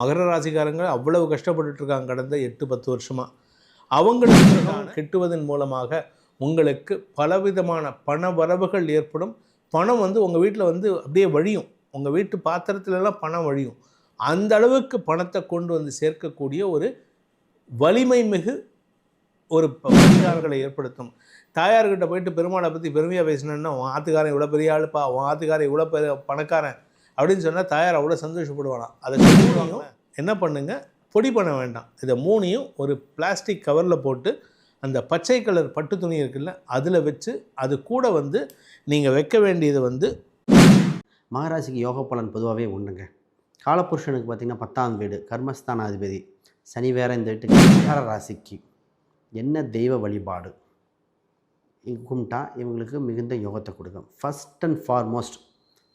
மகர ராசிக்காரங்க அவ்வளவு கஷ்டப்பட்டுட்டு இருக்காங்க கடந்த எட்டு பத்து வருஷமா. அவங்களுக்கு கெட்டுவதன் மூலமாக உங்களுக்கு பலவிதமான பண வரவுகள் ஏற்படும். பணம் வந்து உங்கள் வீட்டில் வந்து அப்படியே வழியும். உங்கள் வீட்டு பாத்திரத்துலலாம் பணம் வழியும். அந்த அளவுக்கு பணத்தை கொண்டு வந்து சேர்க்கக்கூடிய ஒரு வலிமை மிகு ஒரு பரிகாரங்களை ஏற்படுத்தும். தாயார்கிட்ட போயிட்டு பெருமாளை பற்றி பெருமையாக பேசினேன்னா உன் ஆத்துக்காரன் இவ்வளோ பெரிய ஆளுப்பா உன் ஆத்துக்காரன் இவ்வளோ பெரிய பணக்காரன். அப்படின்னு சொன்னால் தாயார் அவ்வளோ சந்தோஷப்படுவானாம் அதை சொல்லுவாங்க என்ன பண்ணுங்க? பொடி பண்ண வேண்டாம். இதை மூணையும் ஒரு பிளாஸ்டிக் கவரில் போட்டு அந்த பச்சை கலர் பட்டு துணி இருக்குல்ல அதில் வச்சு அது கூட வந்து நீங்கள் வைக்க வேண்டியது வந்து மகராசிக்கு யோக பலன் பொதுவாகவே ஒன்றுங்க காலபுருஷனுக்கு பார்த்திங்கன்னா பத்தாம் வீடு கர்மஸ்தானாதிபதி. சனி வேற இந்த வீட்டுக்கு மகர ராசிக்கு. என்ன தெய்வ வழிபாடு? கும்பிட்டா இவங்களுக்கு மிகுந்த யோகத்தை கொடுக்கும். ஃபஸ்ட் அண்ட் ஃபார்மோஸ்ட்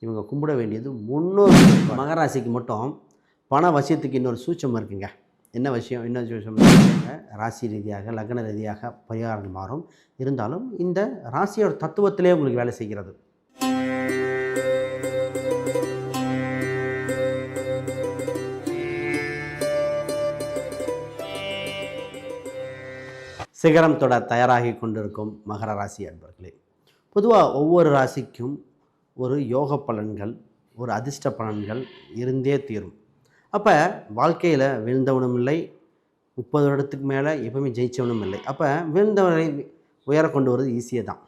இவங்க கும்பிட வேண்டியது முன்னோர் மகராசிக்கு மட்டும். பண வசியத்துக்கு இன்னொரு சூச்சம் இருக்குங்க. என்ன விஷயம்? என்ன சூச்சம் ராசி ரீதியாக லக்ன ரீதியாக பரிகாரங்கள் மாறும். இருந்தாலும் இந்த ராசியோட தத்துவத்திலே உங்களுக்கு வேலை செய்கிறது. சிகரம் தொட தயாராகி கொண்டிருக்கும் மகர ராசி அன்பர்களே பொதுவாக ஒவ்வொரு ராசிக்கும் ஒரு யோக பலன்கள் ஒரு அதிர்ஷ்ட பலன்கள் இருந்தே தீரும். அப்போ வாழ்க்கையில் வீழ்ந்தவனும் இல்லை முப்பது வருடத்துக்கு மேலே எப்பவுமே ஜெயித்தவனும் இல்லை. அப்போ வீழ்ந்தவனை உயர கொண்டு வருவது ஈஸியாக தான்.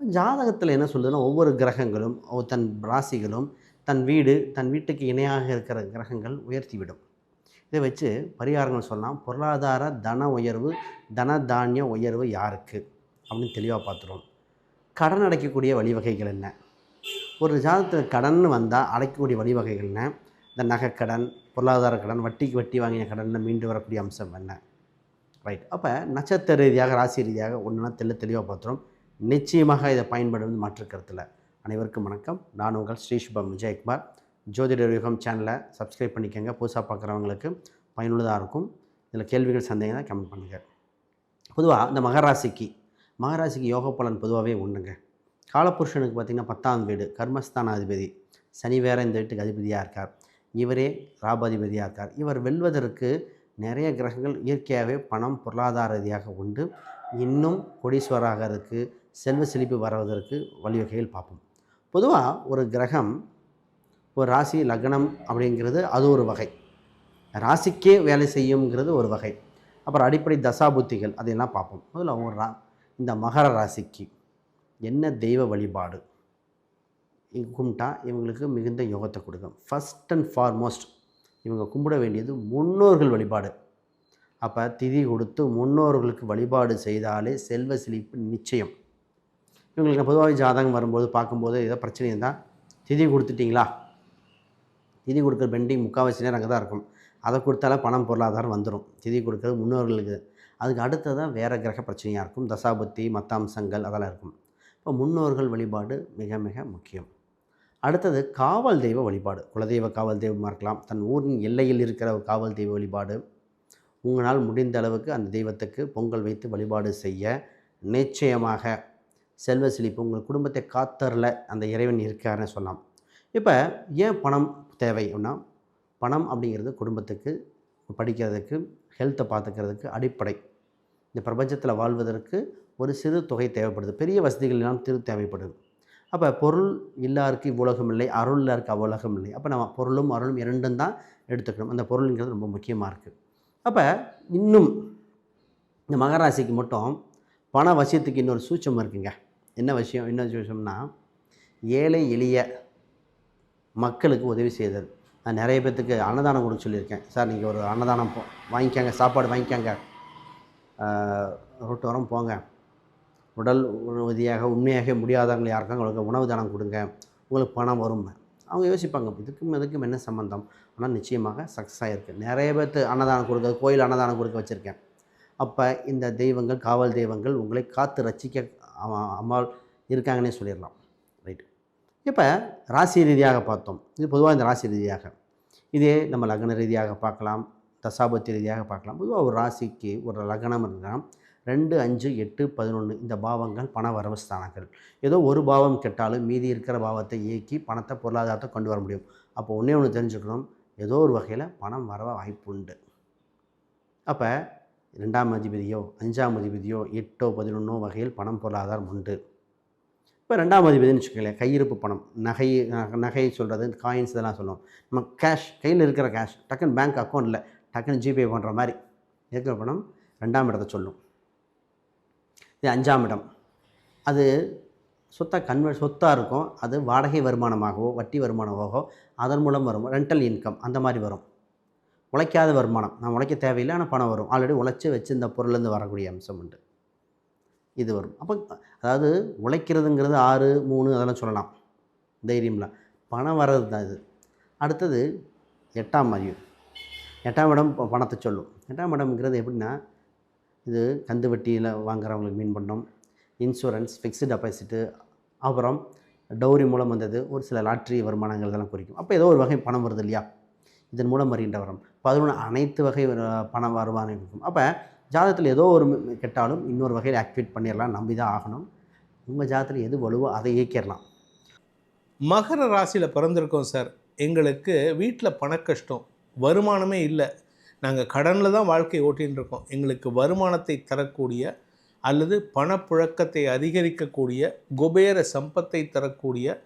ஜாதகத்தில் என்ன சொல்லுதுன்னா ஒவ்வொரு கிரகங்களும் தன் ராசிகளும் தன் வீடு தன் வீட்டுக்கு இணையாக இருக்கிற கிரகங்கள் உயர்த்திவிடும் இதை வச்சு பரிகாரங்கள் சொல்லலாம். பொருளாதார தன உயர்வு தன தானிய உயர்வு யாருக்கு? அப்படின்னு தெளிவாக பார்த்துருவோம். கடன் அடைக்கக்கூடிய வழிவகைகள் என்ன? ஒரு ஜாதகத்தில் கடன் வந்தால் அடைக்கக்கூடிய வழிவகைகள் என்ன இந்த நகைக்கடன் பொருளாதார கடன் வட்டிக்கு வட்டி வாங்கிய கடனில் மீண்டு வரக்கூடிய அம்சம் என்ன? ரைட் அப்போ நட்சத்திர ரீதியாக ராசி ரீதியாக ஒன்றுனா தெள்ள தெளிவாக பார்த்துரும். நிச்சயமாக இதை பயன்படுவது மாற்று கருத்தில். அனைவருக்கும் வணக்கம். நான் உங்கள் ஸ்ரீ சுபம் விஜயகுமார். ஜோதிட யுகம் சேனலை சப்ஸ்கிரைப் பண்ணிக்கோங்க. புதுசாக பார்க்குறவங்களுக்கு பயனுள்ளதாக இருக்கும். இதில் கேள்விகள் சந்தேகம்னா கமெண்ட் பண்ணுங்கள் பொதுவாக இந்த மகராசிக்கு மகராசிக்கு யோக பலன் பொதுவாகவே ஒன்றுங்க காலபுருஷனுக்கு பார்த்திங்கன்னா பத்தாம் வீடு கர்மஸ்தானாதிபதி. சனி வேற இந்த வீட்டுக்கு அதிபதியாக இருக்கார். இவரே ராபாதிபதியாக இருக்கார். இவர் வெல்வதற்கு நிறைய கிரகங்கள் இயற்கையாகவே பணம் பொருளாதார ரீதியாக உண்டு. இன்னும் கோடீஸ்வராகிறதுக்கு செல்வ செழிப்பு வருவதற்கு வழிவகைகள் பார்ப்போம். பொதுவாக ஒரு கிரகம் ஒரு ராசி லக்னம் அப்படிங்கிறது அது ஒரு வகை. ராசிக்கே வேலை செய்யுங்கிறது ஒரு வகை. அப்புறம் அடிப்படை தசாபுத்திகள் அதையெல்லாம் பார்ப்போம். முதல்ல ஒரு ரா இந்த மகர ராசிக்கு. என்ன தெய்வ வழிபாடு? கும்பிட்டா இவங்களுக்கு மிகுந்த யோகத்தை கொடுக்கும். ஃபஸ்ட் அண்ட் ஃபார்மோஸ்ட் இவங்க கும்பிட வேண்டியது முன்னோர்கள் வழிபாடு. அப்போ திதி கொடுத்து முன்னோர்களுக்கு வழிபாடு செய்தாலே செல்வ செழிப்பு நிச்சயம். இவங்களுக்கு பொதுவாக ஜாதகம் வரும்போது பார்க்கும்போது ஏதோ பிரச்சனை இருந்தால் திதி கொடுத்துட்டிங்களா? திதி கொடுக்குற பெண்டிங் முக்கால்வாசி நேரம் அங்கே தான் இருக்கும். அதை கொடுத்தாலே பணம் பொருளாதாரம் வந்துடும் திதி கொடுக்குறது முன்னோர்களுக்கு. அதுக்கு அடுத்ததான் வேறு கிரக பிரச்சனையாக இருக்கும். தசாபுத்தி மத்தாம்சங்கள் அம்சங்கள் அதெல்லாம் இருக்கும். இப்போ முன்னோர்கள் வழிபாடு மிக மிக முக்கியம். அடுத்தது காவல் தெய்வ வழிபாடு. குலதெய்வ காவல் தெய்வமாக இருக்கலாம் தன் ஊரின் எல்லையில் இருக்கிற ஒரு காவல் தெய்வ வழிபாடு. உங்களால் முடிந்த அளவுக்கு அந்த தெய்வத்துக்கு பொங்கல் வைத்து வழிபாடு செய்ய நிச்சயமாக செல்வ செழிப்பு உங்கள் குடும்பத்தை காத்தரல அந்த இறைவன் இருக்காருன்னு சொல்லலாம் இப்போ ஏன் பணம் தேவை அப்படின்னா பணம் அப்படிங்கிறது குடும்பத்துக்கு படிக்கிறதுக்கு ஹெல்த்தை பார்த்துக்கிறதுக்கு அடிப்படை. இந்த பிரபஞ்சத்தில் வாழ்வதற்கு ஒரு சிறு தொகை தேவைப்படுது. பெரிய வசதிகள் எல்லாம் திரு தேவைப்படுது. அப்போ பொருள் இல்லாருக்கு இவ்வுலகம் இல்லை அருள் இல்லாருக்கு அவ்வுலகம் இல்லை அப்போ நம்ம பொருளும் அருளும் இரண்டும் தான் எடுத்துக்கணும். அந்த பொருளுங்கிறது ரொம்ப முக்கியமாக இருக்குது அப்போ இன்னும் இந்த மகராசிக்கு மட்டும் பண வசியத்துக்கு இன்னொரு சூச்சம் இருக்குங்க. என்ன விஷயம்? என்ன சூச்சம்னா ஏழை எளிய மக்களுக்கு உதவி செய்தது. நான் நிறைய பேர்த்துக்கு அன்னதானம் கொடுக்க சொல்லியிருக்கேன். சார் நீங்கள் ஒரு அன்னதானம் போ சாப்பாடு வாங்கிக்காங்க. ரோட்டோரம் போங்க. உடல் உறுதியாக உண்மையாக முடியாதவங்க யாருக்கும் உங்களுக்கு உணவு தானம் கொடுங்க. உங்களுக்கு பணம் வரும். அவங்க யோசிப்பாங்க இதுக்கும் இதுக்கும் என்ன சம்மந்தம் ஆனால் நிச்சயமாக சக்ஸஸ் ஆகிருக்கு நிறைய பேர்த்து அன்னதானம் கொடுக்க கோயில் அன்னதானம் கொடுக்க வச்சுருக்கேன். அப்போ இந்த தெய்வங்கள் காவல் தெய்வங்கள் உங்களை காத்து ரசிக்க அம்மா- அம்மாள் இருக்காங்கன்னே சொல்லிடலாம். ரைட் இப்போ ராசி ரீதியாக பார்த்தோம். இது பொதுவாக இந்த ராசி ரீதியாக. இதே நம்ம லக்ன ரீதியாக பார்க்கலாம். தசாபத்தி ரீதியாக பார்க்கலாம். பொதுவாக ஒரு ராசிக்கு ஒரு லக்னம் இருந்தால் ரெண்டு அஞ்சு எட்டு பதினொன்று இந்த பாவங்கள் பண வரவு ஸ்தானங்கள். ஏதோ ஒரு பாவம் கெட்டாலும் மீதி இருக்கிற பாவத்தை இயக்கி பணத்தை பொருளாதாரத்தை கொண்டு வர முடியும். அப்போ ஒன்றே ஒன்று தெரிஞ்சுக்கணும். ஏதோ ஒரு வகையில் பணம் வர வாய்ப்பு உண்டு. அப்போ ரெண்டாம் அதிபதியோ அஞ்சாம் அதிபதியோ எட்டோ பதினொன்றோ வகையில் பணம் பொருளாதாரம் உண்டு. இப்போ ரெண்டாம் அதிபதினு வச்சுக்கோங்களேன் கையிருப்பு பணம். நகை நகை- நகை சொல்கிறது காயின்ஸ் இதெல்லாம் சொல்லுவோம். நம்ம கேஷ் கையில் இருக்கிற கேஷ் டக்குன்னு பேங்க் அக்கௌண்ட்டில் டக்குன்னு ஜிபே பண்ணுற மாதிரி. இருக்கிற பணம் ரெண்டாம் இடத்தை சொல்லும். இது அஞ்சாம் இடம். அது சொத்தாக கன்வெ சொத்தாக இருக்கும். அது வாடகை வருமானமாகவோ வட்டி வருமானமாகவோ அதன் மூலம் வரும். ரெண்டல் இன்கம் அந்த மாதிரி வரும். உழைக்காத வருமானம். நான் உழைக்க தேவையில்லை ஆனால் பணம் வரும். ஆல்ரெடி உழைச்சி வச்சு இந்த பொருள்லேருந்து வரக்கூடிய அம்சம் உண்டு. இது வரும். அப்போ அதாவது உழைக்கிறதுங்கிறது ஆறு மூணு அதெல்லாம் சொல்லலாம். தைரியம்லாம் பணம் வர்றது தான் இது. அடுத்தது எட்டாம் அதிகம் எட்டாம் இடம் பணத்தை சொல்லும். எட்டாம் இடம்ங்கிறது எப்படின்னா இது கந்து வட்டியில் வாங்குறவங்களுக்கு மீன் பண்ணோம். இன்சூரன்ஸ் ஃபிக்ஸ்டு டெபாசிட்டு அப்புறம் டௌரி மூலம் வந்தது ஒரு சில லாட்ரி வருமானங்கள் இதெல்லாம் குறிக்கும். அப்போ ஏதோ ஒரு வகை பணம் வருது இல்லையா? இதன் மூலம் வருகின்ற வரும். பதினொன்று அனைத்து வகை பணம் பண வருமானம் இருக்கும். அப்போ ஜாதகத்தில் ஏதோ ஒரு கெட்டாலும் இன்னொரு வகையில் ஆக்டிவேட் பண்ணிடலாம் நம்பி தான் ஆகணும். உங்கள் ஜாதகத்தில் எது வலுவோ அதை இயக்கிடலாம் மகர ராசியில் பிறந்திருக்கோம் சார். எங்களுக்கு வீட்டில் பண கஷ்டம் வருமானமே இல்லை. நாங்கள் கடனில் தான் வாழ்க்கையை ஓட்டின்னு இருக்கோம் எங்களுக்கு வருமானத்தை தரக்கூடிய அல்லது பணப்புழக்கத்தை அதிகரிக்கக்கூடிய குபேர சம்பத்தை தரக்கூடிய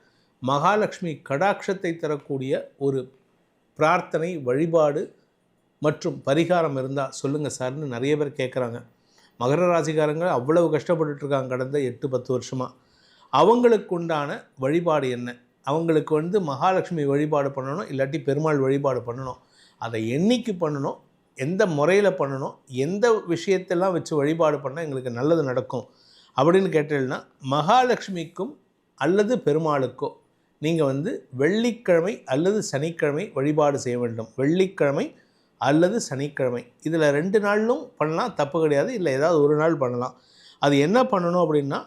மகாலட்சுமி கடாட்சத்தை தரக்கூடிய ஒரு பிரார்த்தனை வழிபாடு மற்றும் பரிகாரம் இருந்தால் சொல்லுங்கள் சார்னு நிறைய பேர் கேட்குறாங்க மகர ராசிக்காரங்க அவ்வளவு கஷ்டப்பட்டுட்ருக்காங்க கடந்த எட்டு பத்து வருஷமாக அவங்களுக்கு உண்டான வழிபாடு என்ன? அவங்களுக்கு வந்து மகாலட்சுமி வழிபாடு பண்ணணும் இல்லாட்டி பெருமாள் வழிபாடு பண்ணணும். அதை என்னைக்கு பண்ணணும் எந்த முறையில் பண்ணணும் எந்த விஷயத்தெல்லாம் வச்சு வழிபாடு பண்ணால் எங்களுக்கு நல்லது நடக்கும் அப்படின்னு கேட்டீங்கன்னா மகாலட்சுமிக்கும் அல்லது பெருமாளுக்கோ நீங்கள் வந்து வெள்ளிக்கிழமை அல்லது சனிக்கிழமை வழிபாடு செய்ய வேண்டும். வெள்ளிக்கிழமை அல்லது சனிக்கிழமை. இதில் ரெண்டு நாளிலும் பண்ணலாம் தப்பு கிடையாது. இல்லை ஏதாவது ஒரு நாள் பண்ணலாம். அது என்ன பண்ணணும் அப்படின்னா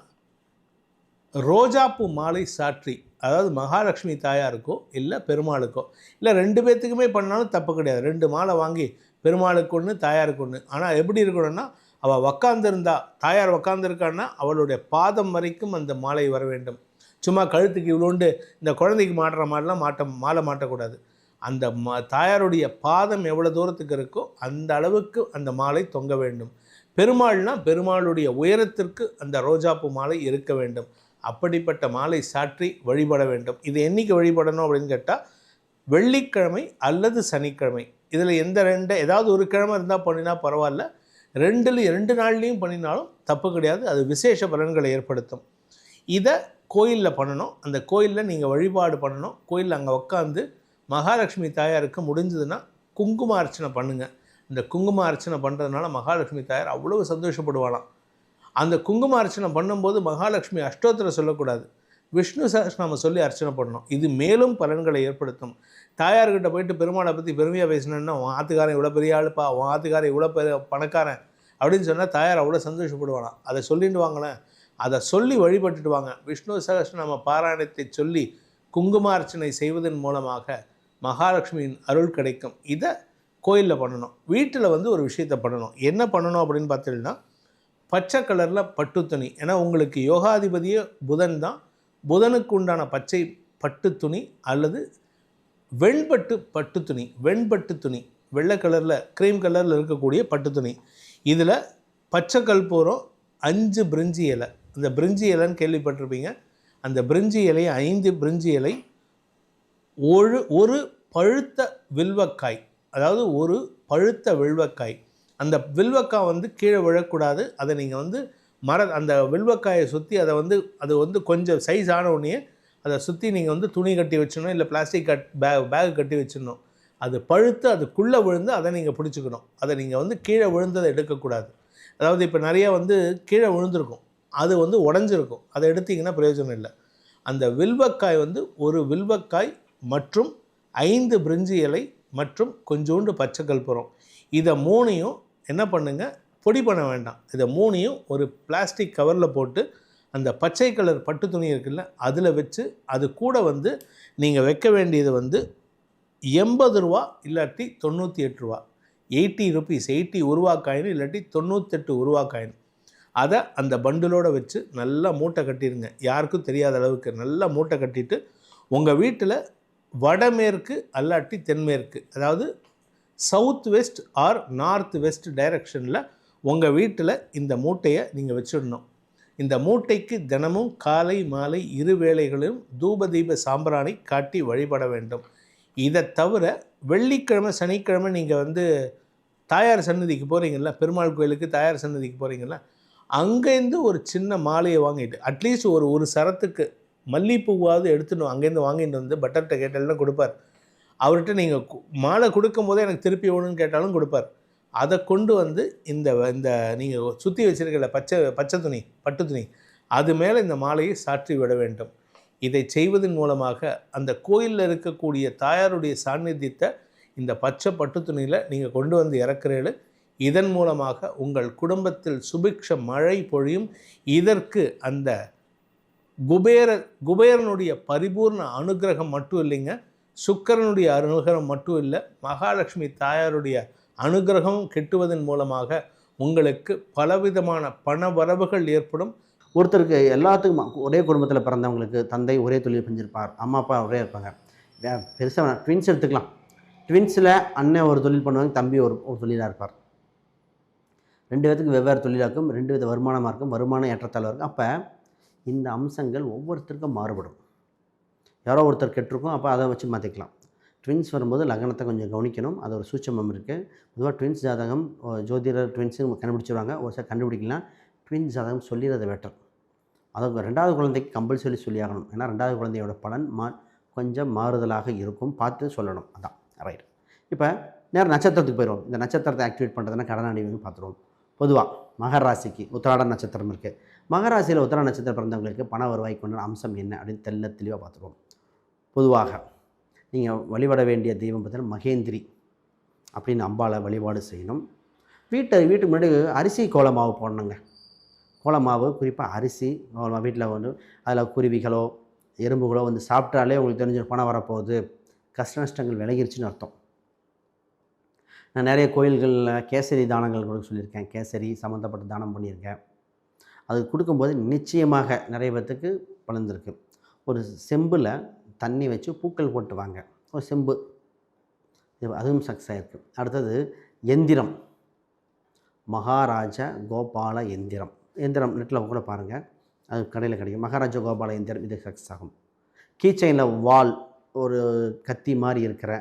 ரோஜாப்பூ மாலை சாற்றி அதாவது மகாலட்சுமி தாயாருக்கோ இல்லை பெருமாளுக்கோ இல்லை ரெண்டு பேர்த்துக்குமே பண்ணாலும் தப்பு கிடையாது. ரெண்டு மாலை வாங்கி பெருமாளுக்கு ஒன்று தாயாருக்கு ஒன்று ஆனால் எப்படி இருக்கணும்னா அவள் உக்காந்துருந்தா தாயார் உக்காந்துருக்கான்னா அவளுடைய பாதம் வரைக்கும் அந்த மாலை வர வேண்டும். சும்மா கழுத்துக்கு இவ்வளோண்டு இந்த குழந்தைக்கு மாட்டுற மாதிரிலாம் மாட்ட மாலை மாட்டக்கூடாது. அந்த மா தாயாருடைய பாதம் எவ்வளோ தூரத்துக்கு இருக்கோ அந்த அளவுக்கு அந்த மாலை தொங்க வேண்டும். பெருமாள்னால் பெருமாளுடைய உயரத்திற்கு அந்த ரோஜாப்பூ மாலை இருக்க வேண்டும். அப்படிப்பட்ட மாலை சாற்றி வழிபட வேண்டும். இது என்றைக்கு வழிபடணும் அப்படின்னு கேட்டால் வெள்ளிக்கிழமை அல்லது சனிக்கிழமை. இதில் எந்த ரெண்டு ஏதாவது ஒரு கிழமை இருந்தால் பண்ணினா பரவாயில்ல. ரெண்டுல ரெண்டு நாள்லேயும் பண்ணினாலும் தப்பு கிடையாது. அது விசேஷ பலன்களை ஏற்படுத்தும். இதை கோயிலில் பண்ணணும். அந்த கோயிலில் நீங்கள் வழிபாடு பண்ணணும். கோயிலில் அங்கே உட்காந்து மகாலட்சுமி தாயாருக்கு முடிஞ்சதுன்னா குங்கும அர்ச்சனை பண்ணுங்கள் இந்த குங்கும அர்ச்சனை பண்ணுறதுனால மகாலட்சுமி தாயார் அவ்வளவு சந்தோஷப்படுவாளாம். அந்த குங்கும அர்ச்சனை பண்ணும்போது மகாலட்சுமி அஷ்டோத்திரம் சொல்லக்கூடாது. விஷ்ணு சஹஸ்ரநாம சொல்லி அர்ச்சனை பண்ணணும். இது மேலும் பலன்களை ஏற்படுத்தும். தாயார்கிட்ட போயிட்டு பெருமாளை பற்றி பெருமையாக பேசினேன்னா உன் ஆத்துக்காரன் இவ்வளோ பெரிய ஆளுப்பா உன் ஆத்துக்காரன் இவ்வளோ பெரிய பணக்காரன் அப்படின்னு சொன்னால் தாயார் அவ்வளோ சந்தோஷப்படுவானாம் அதை சொல்லிட்டு வாங்களேன். அதை சொல்லி வழிபட்டுட்டு வாங்க. விஷ்ணு சகஸ்நாம பாராயணத்தை சொல்லி குங்கும அர்ச்சனை செய்வதன் மூலமாக மகாலட்சுமியின் அருள் கிடைக்கும். இதை கோயிலில் பண்ணணும். வீட்டில் வந்து ஒரு விஷயத்தை பண்ணணும். என்ன பண்ணணும் அப்படின்னு பார்த்தீங்கன்னா பச்சை கலரில் பட்டு துணி. ஏன்னா உங்களுக்கு யோகாதிபதியே புதன் தான். புதனுக்கு உண்டான பச்சை பட்டு துணி அல்லது வெண்பட்டு பட்டு துணி. வெண்பட்டு துணி. வெள்ளை கலரில் க்ரீம் கலரில் இருக்கக்கூடிய பட்டு துணி. இதில் பச்சை கல்பூரம் அஞ்சு பிரிஞ்சி இலை. அந்த பிரிஞ்சி இலைன்னு கேள்விப்பட்டிருப்பீங்க. அந்த பிரிஞ்சி இலை ஐந்து பிரிஞ்சி இலை ஒரு ஒரு பழுத்த வில்வக்காய். அதாவது ஒரு பழுத்த வில்வக்காய். அந்த வில்வக்காய் வந்து கீழே விழக்கூடாது. அதை நீங்கள் வந்து மர அந்த வில்வக்காயை சுற்றி அதை வந்து அது வந்து கொஞ்சம் சைஸ் ஆன உடனே அதை சுற்றி நீங்கள் வந்து துணி கட்டி வச்சிடணும் இல்லை பிளாஸ்டிக் கட் பேக் பேக் கட்டி வச்சிடணும். அது பழுத்து அதுக்குள்ளே விழுந்து அதை நீங்கள் பிடிச்சிக்கணும். அதை நீங்கள் வந்து கீழே விழுந்ததை எடுக்கக்கூடாது. அதாவது இப்போ நிறைய வந்து கீழே விழுந்திருக்கும். அது வந்து உடஞ்சிருக்கும். அதை எடுத்திங்கன்னா பிரயோஜனம் இல்லை. அந்த வில்வக்காய் வந்து ஒரு வில்வக்காய் மற்றும் ஐந்து பிரிஞ்சி இலை மற்றும் கொஞ்சோண்டு பச்சை கல்புரம் இதை மூணையும் என்ன பண்ணுங்கள் பொடி பண்ண வேண்டாம். இதை மூணையும் ஒரு பிளாஸ்டிக் கவரில் போட்டு அந்த பச்சை கலர் பட்டு துணி இருக்குல்ல அதில் வச்சு அது கூட வந்து நீங்கள் வைக்க வேண்டியது வந்து எண்பது ரூபா இல்லாட்டி தொண்ணூற்றி எட்டு ரூபா. எயிட்டி ருபீஸ் எயிட்டி உருவா காயின் இல்லாட்டி தொண்ணூத்தெட்டு உருவா காயின் அதை அந்த பண்டிலோடு வச்சு நல்லா மூட்டை கட்டிடுங்க யாருக்கும் தெரியாத அளவுக்கு நல்லா மூட்டை கட்டிட்டு உங்கள் வீட்டில் வடமேற்கு அல்லாட்டி தென்மேற்கு அதாவது south west or north west டைரக்ஷனில் உங்கள் வீட்டில் இந்த மூட்டையை நீங்கள் வச்சிடணும். இந்த மூட்டைக்கு தினமும் காலை மாலை இரு வேளைகளிலும் தூபதீப சாம்பிராணி காட்டி வழிபட வேண்டும். இதை தவிர வெள்ளிக்கிழமை சனிக்கிழமை நீங்கள் வந்து தாயார் சன்னதிக்கு போகிறீங்களா பெருமாள் கோயிலுக்கு தாயார் சன்னதிக்கு போகிறீங்களா அங்கேருந்து ஒரு சின்ன மாலையை வாங்கிட்டு அட்லீஸ்ட் ஒரு ஒரு சரத்துக்கு மல்லிப்பூவாவது எடுத்துடணும் அங்கேருந்து வாங்கிட்டு வந்து பட்டர்கிட்ட கேட்டெல்லாம் கொடுப்பார். அவர்கிட்ட நீங்கள் மாலை கொடுக்கும்போதே எனக்கு திருப்பி வேணும்னு கேட்டாலும் கொடுப்பார். அதை கொண்டு வந்து இந்த இந்த நீங்கள் சுற்றி வச்சிருக்கிற பச்சை பச்சை துணி பட்டு துணி அது மேலே இந்த மாலையை சாற்றி விட வேண்டும். இதை செய்வதன் மூலமாக அந்த கோயிலில் இருக்கக்கூடிய தாயாருடைய சாநித்தியத்தை இந்த பச்சை பட்டு துணியில் நீங்கள் கொண்டு வந்து இறக்குறீர்கள். இதன் மூலமாக உங்கள் குடும்பத்தில் சுபிக்ஷ மழை பொழியும். இதற்கு அந்த குபேர குபேரனுடைய பரிபூர்ண அனுகிரகம் மட்டும் இல்லைங்க. சுக்கரனுடைய அனுகிரகம் மட்டும் இல்லை மகாலட்சுமி தாயாருடைய அனுகிரகம் கிட்டுவதன் மூலமாக உங்களுக்கு பலவிதமான பண வரவுகள் ஏற்படும். ஒருத்தருக்கு எல்லாத்துக்கும் ஒரே குடும்பத்தில் பிறந்தவங்களுக்கு தந்தை ஒரே தொழில் செஞ்சுருப்பார் அம்மா அப்பா ஒரே இருப்பாங்க. பெருசாக ட்வின்ஸ் எடுத்துக்கலாம். ட்வின்ஸில் அண்ணன் ஒரு தொழில் பண்ணுவாங்க தம்பி ஒரு ஒரு தொழிலாக இருப்பார். ரெண்டு பேத்துக்கு வெவ்வேறு தொழிலாக இருக்கும் ரெண்டு வித வருமானமாக இருக்கும் வருமானம் ஏற்றத்தாழ்வு இருக்கும். அப்போ இந்த அம்சங்கள் ஒவ்வொருத்தருக்கும் மாறுபடும். யாரோ ஒருத்தர் கெட்டிருக்கும் அப்போ அதை வச்சு மாற்றிக்கலாம் ட்வின்ஸ் வரும்போது லக்னத்தை கொஞ்சம் கவனிக்கணும். அது ஒரு சூட்சமம் இருக்குது பொதுவாக ட்வின்ஸ் ஜாதகம் ஜோதிடர் ட்வின்ஸு கண்டுபிடிச்சிருவாங்க. ஒரு சார் கண்டுபிடிக்கலாம் ட்வின்ஸ் ஜாதகம் சொல்லிடுறது பெட்டர் அது ரெண்டாவது குழந்தைக்கு கம்பல்சரி சொல்லி ஆகணும். ஏன்னா ரெண்டாவது குழந்தையோட பலன் மா கொஞ்சம் மாறுதலாக இருக்கும். பார்த்து சொல்லணும். அதான். ரைட் இப்போ நேரம் நட்சத்திரத்துக்கு போயிடுவோம். இந்த நட்சத்திரத்தை ஆக்டிவேட் பண்ணுறதுனா கடனாடிவங்க பார்த்துருவோம். பொதுவாக மகர ராசிக்கு உத்திராட நட்சத்திரம் இருக்குது மகராசியில் உத்திராட நட்சத்திரம் பிறந்தவங்களுக்கு பண வருவாய் கொண்ட அம்சம் என்ன அப்படின்னு தெல்ல தெளிவாக பார்த்துருவோம். பொதுவாக நீங்கள் வழிபட வேண்டிய தெய்வம் பார்த்தீங்கன்னா மகேந்திரி அப்படின்னு அம்பாளை வழிபாடு செய்யணும். வீட்டை வீட்டுக்கு முன்னாடி அரிசி கோலமாவு போடணுங்க. கோலமாவு குறிப்பாக அரிசி கோல வீட்டில் வந்து அதில் குருவிகளோ எறும்புகளோ வந்து சாப்பிட்டாலே உங்களுக்கு தெரிஞ்ச பணம் வரப்போகுது. கஷ்ட நஷ்டங்கள் விலகிருச்சுன்னு அர்த்தம். நான் நிறைய கோயில்களில் கேசரி தானங்கள் கொடுக்க சொல்லியிருக்கேன். கேசரி சம்மந்தப்பட்ட தானம் பண்ணியிருக்கேன். அது கொடுக்கும்போது நிச்சயமாக நிறைய பேர்த்துக்கு பலந்திருக்கு ஒரு செம்பில் தண்ணி வச்சு பூக்கள் போட்டு வாங்க ஒரு செம்பு. அதுவும் சக்ஸஸ் ஆகிருக்கு அடுத்தது எந்திரம். மகாராஜா கோபால எந்திரம். எந்திரம் நெட்டில் கூட பாருங்கள் அது கடையில் கிடைக்கும். மகாராஜா கோபால எந்திரம் இது சக்ஸஸ் ஆகும். கீச்சைனில் வால் ஒரு கத்தி மாதிரி இருக்கிற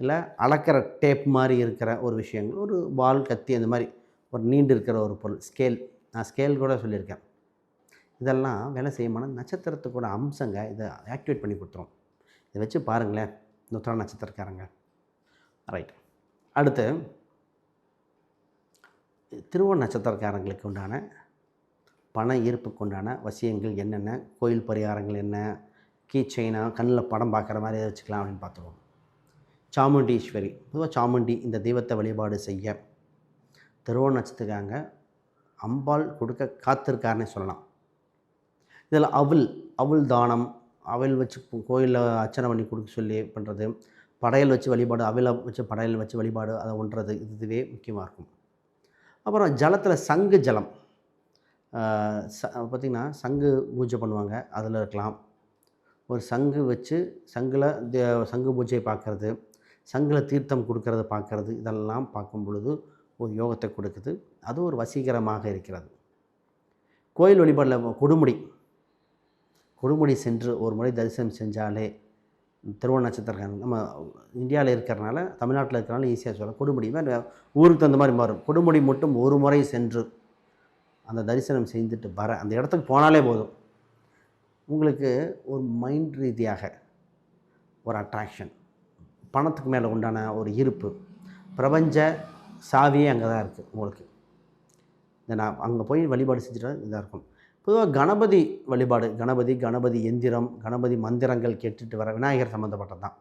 இல்லை அளக்கிற டேப் மாதிரி இருக்கிற ஒரு விஷயங்கள். ஒரு வால் கத்தி அந்த மாதிரி ஒரு நீண்டு இருக்கிற ஒரு பொருள். ஸ்கேல் நான் ஸ்கேல் கூட சொல்லியிருக்கேன். இதெல்லாம் வேலை செய்யுமான நட்சத்திரத்துக்கூட அம்சங்க இதை ஆக்டிவேட் பண்ணி கொடுத்துரும். இதை வச்சு பாருங்களேன் இந்த நட்சத்திரக்காரங்க. ரைட் அடுத்து திருவோண நட்சத்திரக்காரங்களுக்கு உண்டான பண ஈர்ப்புக்கு உண்டான வசியங்கள் என்னென்ன? கோயில் பரிகாரங்கள் என்ன? கீ செயினா கண்ணில் படம் பார்க்குற மாதிரி எதை வச்சுக்கலாம் அப்படின்னு பார்த்துருவோம். சாமுண்டீஸ்வரி பொதுவாக சாமுண்டி இந்த தெய்வத்தை வழிபாடு செய்ய. திருவோண நட்சத்திரக்காரங்க அம்பாள் கொடுக்க காத்திருக்காருன்னே சொல்லலாம். இதில் அவள் அவள் தானம் அவள் வச்சு கோயிலில் அர்ச்சனை பண்ணி கொடுக்க சொல்லி பண்ணுறது படையல் வச்சு வழிபாடு அவில வச்சு படையல் வச்சு வழிபாடு அதை ஒன்றது இதுவே முக்கியமாக இருக்கும். அப்புறம் ஜலத்தில் சங்கு ஜலம். ச பார்த்திங்கன்னா சங்கு பூஜை பண்ணுவாங்க அதில் இருக்கலாம். ஒரு சங்கு வச்சு சங்கில் தே- சங்கு பூஜையை பார்க்குறது சங்கில் தீர்த்தம் கொடுக்கறத பார்க்குறது இதெல்லாம் பார்க்கும் பொழுது ஒரு யோகத்தை கொடுக்குது. அது ஒரு வசீகரமாக இருக்கிறது. கோயில் வழிபாடில் கொடுமுடி. கொடுமுடி சென்று ஒரு முறை தரிசனம் செஞ்சாலே திருவண்ண நட்சத்திரக்காரங்க நம்ம இந்தியாவில் இருக்கிறனால தமிழ்நாட்டில் இருக்கிறனால ஈஸியாக சொல்லலாம். கொடுமுடி மாதிரி ஊருக்கு தகுந்த மாதிரி மாறும். கொடுமுடி மட்டும் ஒரு முறை சென்று அந்த தரிசனம் செய்துட்டு வர அந்த இடத்துக்கு போனாலே போதும். உங்களுக்கு ஒரு மைண்ட் ரீதியாக ஒரு அட்ராக்ஷன் பணத்துக்கு மேலே உண்டான ஒரு இருப்பு பிரபஞ்ச சாவியே அங்கே தான் இருக்குது உங்களுக்கு. இந்த நான் அங்கே போய் வழிபாடு செஞ்சுட்டு இதாக இருக்கும். பொதுவாக கணபதி வழிபாடு கணபதி கணபதி எந்திரம் கணபதி மந்திரங்கள் கேட்டுட்டு வர விநாயகர் சம்மந்தப்பட்டது தான்.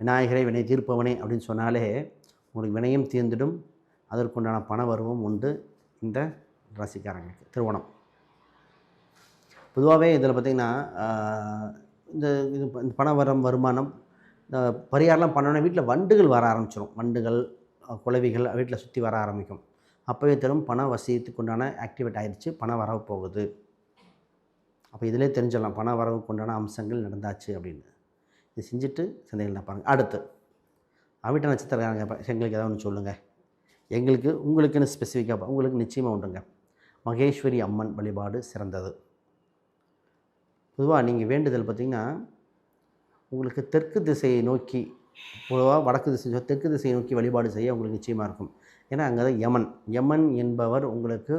விநாயகரை வினை தீர்ப்பவனே அப்படின்னு சொன்னாலே உங்களுக்கு வினயம் தீர்ந்திடும். அதற்குண்டான பண வருவம் உண்டு இந்த ராசிக்காரங்களுக்கு. திருவோணம். பொதுவாகவே இதில் பார்த்திங்கன்னா இந்த இது பண வரம் வருமானம் இந்த பரிகாரம்லாம் பண்ணோன்னா வீட்டில் வண்டுகள் வர ஆரம்பிச்சிடும் வண்டுகள் குலவிகள் வீட்டில் சுற்றி வர ஆரம்பிக்கும். அப்போவே தரும் பண வசியத்துக்கு உண்டான ஆக்டிவேட் ஆகிடுச்சு பணம் வரவு போகுது. அப்போ இதிலே தெரிஞ்சிடலாம் பண வரவுக்கு உண்டான அம்சங்கள் நடந்தாச்சு அப்படின்னு. இது செஞ்சுட்டு சந்தைகள் பாருங்கள் அடுத்து அவிட்ட நட்சத்திரக்காரங்க எங்களுக்கு ஏதாவது ஒன்று சொல்லுங்கள் எங்களுக்கு உங்களுக்குன்னு ஸ்பெசிஃபிக்காக உங்களுக்கு நிச்சயமாக உண்டுங்க. மகேஸ்வரி அம்மன் வழிபாடு சிறந்தது. பொதுவாக நீங்கள் வேண்டுதல் பார்த்திங்கன்னா உங்களுக்கு தெற்கு திசையை நோக்கி பொதுவாக வடக்கு திசை தெற்கு திசையை நோக்கி வழிபாடு செய்ய உங்களுக்கு நிச்சயமாக இருக்கும். ஏன்னா அங்கே தான் யமன். யமன் என்பவர் உங்களுக்கு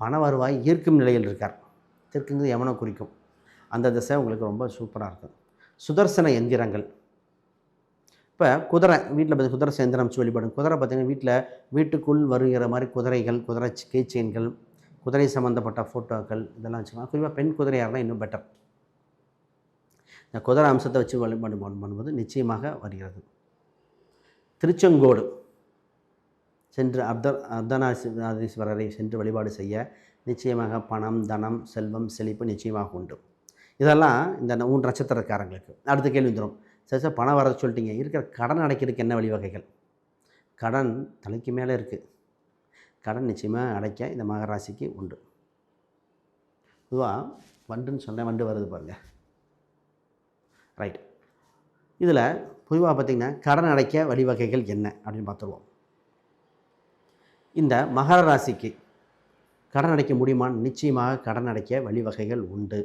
பண வருவாய் ஈர்க்கும் நிலையில் இருக்கார். தெற்குங்கிறது யமனை குறிக்கும். அந்த திசை உங்களுக்கு ரொம்ப சூப்பராக இருக்கும். சுதர்சன எந்திரங்கள். இப்போ குதிரை வீட்டில் பார்த்திங்கன்னா குதிரை எந்திரம் வச்சு வழிபாடு குதிரை பார்த்திங்கன்னா வீட்டில் வீட்டுக்குள் வருகிற மாதிரி குதிரைகள் குதிரை கேச்செயின்கள் குதிரை சம்மந்தப்பட்ட ஃபோட்டோக்கள் இதெல்லாம் வச்சுக்கலாம். குறிப்பாக பெண் குதிரையாக இருந்தால் இன்னும் பெட்டர் இந்த குதிரை அம்சத்தை வச்சு வழிபாடு பண்ணும்போது பண்ணுவது நிச்சயமாக வருகிறது. திருச்செங்கோடு. சென்று அர்த்த அர்த்தநாதீஸ்வரரை சென்று வழிபாடு செய்ய நிச்சயமாக பணம் தனம் செல்வம் செழிப்பு நிச்சயமாக உண்டு. இதெல்லாம் இந்த மூன்று நட்சத்திரக்காரங்களுக்கு. அடுத்த கேள்வி வந்துடும் சரி சார் பணம் வர சொல்லிட்டீங்க. இருக்கிற கடன் அடைக்கிறதுக்கு என்ன வழிவகைகள்? கடன் தலைக்கு மேலே இருக்குது கடன் நிச்சயமாக அடைக்க இந்த மகராசிக்கு உண்டு. பொதுவாக வண்டுன்னு சொன்னேன் வண்டு வருது பாருங்கள் ரைட். இதில் பொதுவாக பார்த்திங்கன்னா கடன் அடைக்க வழிவகைகள் என்ன அப்படின்னு பார்த்துருவோம். இந்த மகர ராசிக்கு கடன் அடைக்க முடியுமான்னு நிச்சயமாக கடன் அடைக்க வழிவகைகள் உண்டு.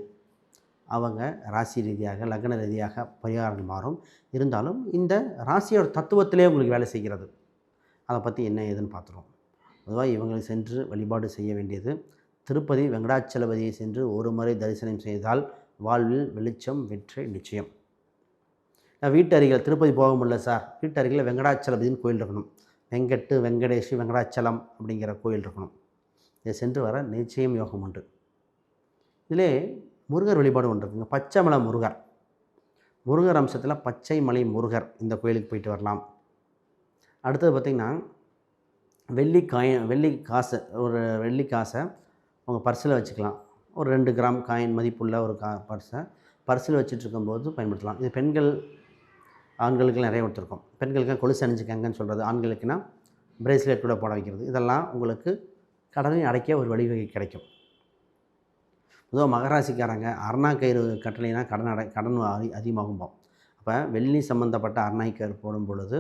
அவங்க ராசி ரீதியாக லக்ன ரீதியாக பரிகாரம் மாறும். இருந்தாலும் இந்த ராசியோட தத்துவத்திலே உங்களுக்கு வேலை செய்கிறது. அதை பற்றி என்ன ஏதுன்னு பார்த்துருவோம். பொதுவாக இவங்களை சென்று வழிபாடு செய்ய வேண்டியது. திருப்பதி வெங்கடாச்சலபதியை சென்று ஒரு முறை தரிசனம் செய்தால் வாழ்வில் வெளிச்சம் வெற்றி நிச்சயம். நான் வீட்டு அருகில் திருப்பதி போக முடியல சார். வீட்டு அருகில் வெங்கடாச்சலபதினு கோயில் இருக்கணும். வெங்கட்டு வெங்கடேஷ் வெங்கடாச்சலம் அப்படிங்கிற கோயில் இருக்கணும். இதை சென்று வர நிச்சயம் யோகம் உண்டு. இதிலே முருகர் வழிபாடு ஒன்று இருக்குங்க. பச்சைமலை முருகர். முருகர் அம்சத்தில் பச்சை மலை முருகர் இந்த கோயிலுக்கு போயிட்டு வரலாம். அடுத்தது பார்த்திங்கன்னா வெள்ளி காயின் வெள்ளி காசை ஒரு வெள்ளி காசை உங்கள் பர்சில் வச்சுக்கலாம். ஒரு ரெண்டு கிராம் காயின் மதிப்புள்ள ஒரு கா பர்ஸை பர்சில் வச்சுட்டு இருக்கும்போது பயன்படுத்தலாம். இது பெண்கள் ஆண்களுக்கு நிறைய கொடுத்துருக்கோம். பெண்களுக்கு கொலுசு அணிஞ்சுக்கங்கன்னு சொல்கிறது ஆண்களுக்குன்னா பிரேஸ்லெட் கூட போட வைக்கிறது. இதெல்லாம் உங்களுக்கு கடனை அடைக்க ஒரு வழிவகை கிடைக்கும். பொதுவாக மகராசிக்காரங்க அருணா கயிறு கட்டளைனா கடன் அடை கடன் அதி அதிகமாகும் போகும் அப்போ வெள்ளி சம்மந்தப்பட்ட அருணாய் கயிறு போடும் பொழுது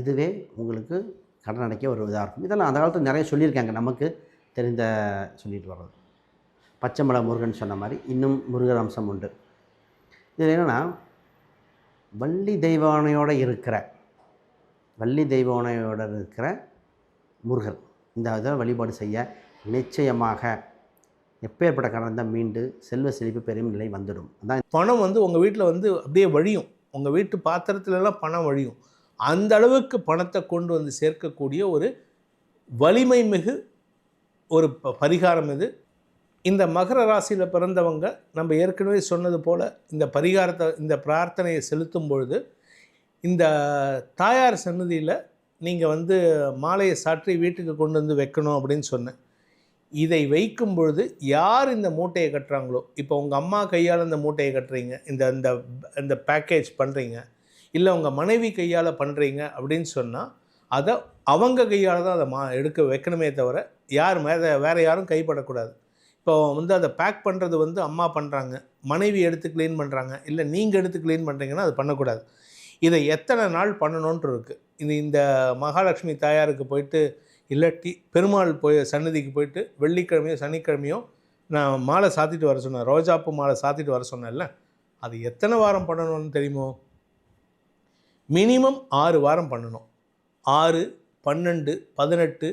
இதுவே உங்களுக்கு கடன் அடைக்க ஒரு இதாக இருக்கும். இதெல்லாம் அந்த காலத்தில் நிறைய சொல்லியிருக்காங்க. நமக்கு தெரிந்த சொல்லிட்டு வர்றது. பச்சைமலை முருகன் சொன்ன மாதிரி இன்னும் முருகர் அம்சம் உண்டு. இதில் என்னென்னா வள்ளி தெய்வானையோடு இருக்கிற வள்ளி தெய்வானையோடு இருக்கிற முருகர். இந்த இதை வழிபாடு செய்ய நிச்சயமாக எப்பேற்பட்ட கடன் தான் மீண்டு செல்வ செழிப்பு பெரும் நிலை வந்துடும். அதான் பணம் வந்து உங்கள் வீட்டில் வந்து அப்படியே வழியும். உங்கள் வீட்டு பாத்திரத்துலலாம் பணம் வழியும். அந்த அளவுக்கு பணத்தை கொண்டு வந்து சேர்க்கக்கூடிய ஒரு வலிமை மிகு ஒரு ப- பரிகாரம் இது. இந்த மகர ராசியில் பிறந்தவங்க நம்ம ஏற்கனவே சொன்னது போல் இந்த பரிகாரத்தை இந்த பிரார்த்தனையை செலுத்தும் பொழுது இந்த தாயார் சன்னதியில் நீங்கள் வந்து மாலையை சாற்றி வீட்டுக்கு கொண்டு வந்து வைக்கணும் அப்படின்னு சொன்னேன். இதை வைக்கும் பொழுது யார் இந்த மூட்டையை கட்டுறாங்களோ? இப்போ உங்கள் அம்மா கையால் இந்த மூட்டையை கட்டுறீங்க இந்த இந்த இந்த பேக்கேஜ் பண்ணுறீங்க இல்லை உங்கள் மனைவி கையால் பண்ணுறீங்க அப்படின்னு சொன்னால் அதை அவங்க கையால் தான் அதை மா எடுக்க வைக்கணுமே தவிர யார் மேலே வேறு யாரும் கைப்படக்கூடாது. இப்போ வந்து அதை பேக் பண்ணுறது வந்து அம்மா பண்ணுறாங்க மனைவி எடுத்து க்ளீன் பண்ணுறாங்க இல்லை நீங்கள் எடுத்து க்ளீன் பண்ணுறீங்கன்னா அது பண்ணக்கூடாது. இதை எத்தனை நாள் பண்ணணுன்ட்டு இருக்குது இது இந்த மகாலட்சுமி தாயாருக்கு போயிட்டு இல்லாட்டி பெருமாள் போய் சன்னதிக்கு போயிட்டு வெள்ளிக்கிழமையோ சனிக்கிழமையோ நான் மாலை சாத்திட்டு வர சொன்னேன். ரோஜாப்பூ மாலை சாத்திட்டு வர சொன்னேன்ல. அது எத்தனை வாரம் பண்ணணும்னு தெரியுமோ? மினிமம் ஆறு வாரம் பண்ணணும். ஆறு பன்னெண்டு பதினெட்டு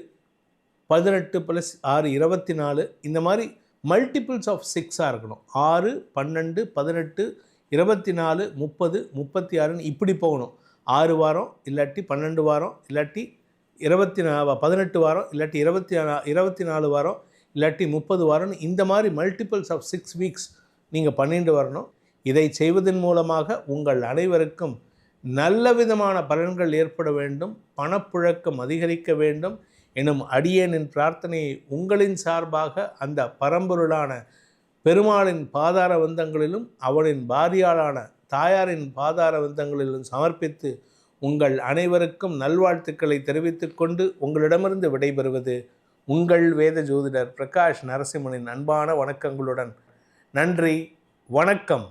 பதினெட்டு ப்ளஸ் ஆறு இருபத்தி நாலு இந்த மாதிரி மல்டிபிள்ஸ் ஆஃப் சிக்ஸாக இருக்கணும். ஆறு பன்னெண்டு பதினெட்டு இருபத்தி நாலு முப்பது முப்பத்தி ஆறுன்னு இப்படி போகணும். ஆறு வாரம் இல்லாட்டி பன்னெண்டு வாரம் இல்லாட்டி இருபத்தி நா பதினெட்டு வாரம் இல்லாட்டி இருபத்தி நா- இருபத்தி நாலு வாரம் இல்லாட்டி முப்பது வாரம்னு இந்த மாதிரி மல்டிபிள்ஸ் ஆஃப் சிக்ஸ் வீக்ஸ் நீங்கள் பண்ணிட்டு வரணும். இதை செய்வதன் மூலமாக உங்கள் அனைவருக்கும் நல்ல விதமான பலன்கள் ஏற்பட வேண்டும். பணப்புழக்கம் அதிகரிக்க வேண்டும். எனும் அடியேனின் பிரார்த்தனையை உங்களின் சார்பாக அந்த பரம்பொருளான பெருமாளின் பாதார வந்தங்களிலும் அவனின் பாரியாளான தாயாரின் பாதார வந்தங்களிலும் சமர்ப்பித்து உங்கள் அனைவருக்கும் நல்வாழ்த்துக்களை தெரிவித்துக் கொண்டு உங்களிடமிருந்து விடைபெறுவது உங்கள் வேத ஜோதிடர் பிரகாஷ் நரசிம்மனின் அன்பான வணக்கங்களுடன். நன்றி வணக்கம்.